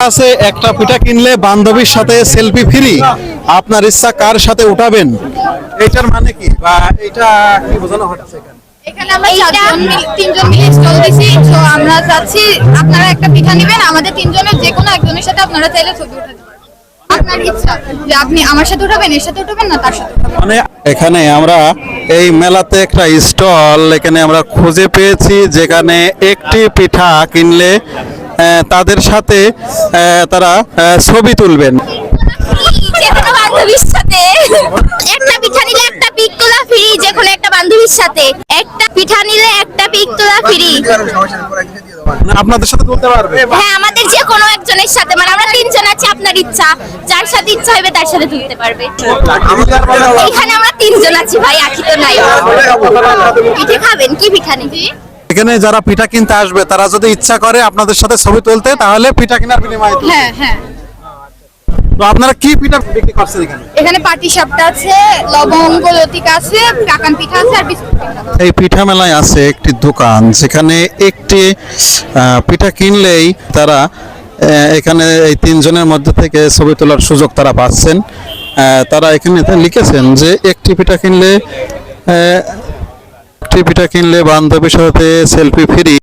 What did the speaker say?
আছে একটা পিঠা কিনলে বান্ধবীর সাথে সেলফি ফ্রি আপনার ইচ্ছা কার সাথে উঠাবেন? এটার মানে কি? বা এটা কি বোঝানো হচ্ছে এখানে? এখানে আমরা চারজন তিনজন মিলে স্টল দিছি। তো আমরা চাচ্ছি আপনারা একটা পিঠা নেবেন আমাদের তিনজনের যে কোনো একজনের সাথে আপনারা চাইলে ছবি উঠাতে পারবেন আপনার ইচ্ছা যে আপনি আমার সাথে উঠাবেন এর সাথে উঠাবেন না তার সাথে মানে এখানে আমরা এই মেলাতে একটা স্টল এখানে আমরা খুঁজে পেয়েছি যেখানে একটি পিঠা কিনলে তাদের সাথে তারা ছবি তুলবেন। বান্ধবীর সাথে। একটা পিঠা নিলে একটা পিক তোলা ফ্রি যে কোনো একটা বান্ধবীর সাথে। একটা পিঠা নিলে একটা পিক তোলা ফ্রি আপনাদের সাথে তুলতে পারবে। হ্যাঁ আমাদের যে কোনো একজনের সাথে মানে আমরা তিনজন আছি আপনার ইচ্ছা। যার সাথে ইচ্ছা হবে তার সাথে তুলতে পারবে। এখানে আমরা তিনজন আছি ভাই আখি তো নাই। পিঠে খাবেন? কি পিঠা নিবি এখানে যারা পিঠা কিনতে আসবে তারা যদি ইচ্ছা করে আপনাদের সাথে ছবি তুলতে তাহলে পিঠা কেনার বিনিময়ে তুলবে। হ্যাঁ হ্যাঁ। তো আপনারা কি পিঠা বিক্রি করছেন এখানে? এখানে পাটি সাপটা আছে লবঙ্গ লতিকা আছে কাকান পিঠা আছে আর বিস্কুট পিঠা এই পিঠা মেলায় আছে একটি দোকান যেখানে একটি আহ, পিঠা কিনলেই তারা আহ, এখানে এই তিনজনের মধ্যে থেকে ছবি তোলার সুযোগ তারা পাচ্ছেন। আহ, তারা এখানে লিখেছেন যে একটি পিঠা কিনলে আহ, পিঠা কিনলে বান্ধবীর সাথে সেলফি ফ্রি।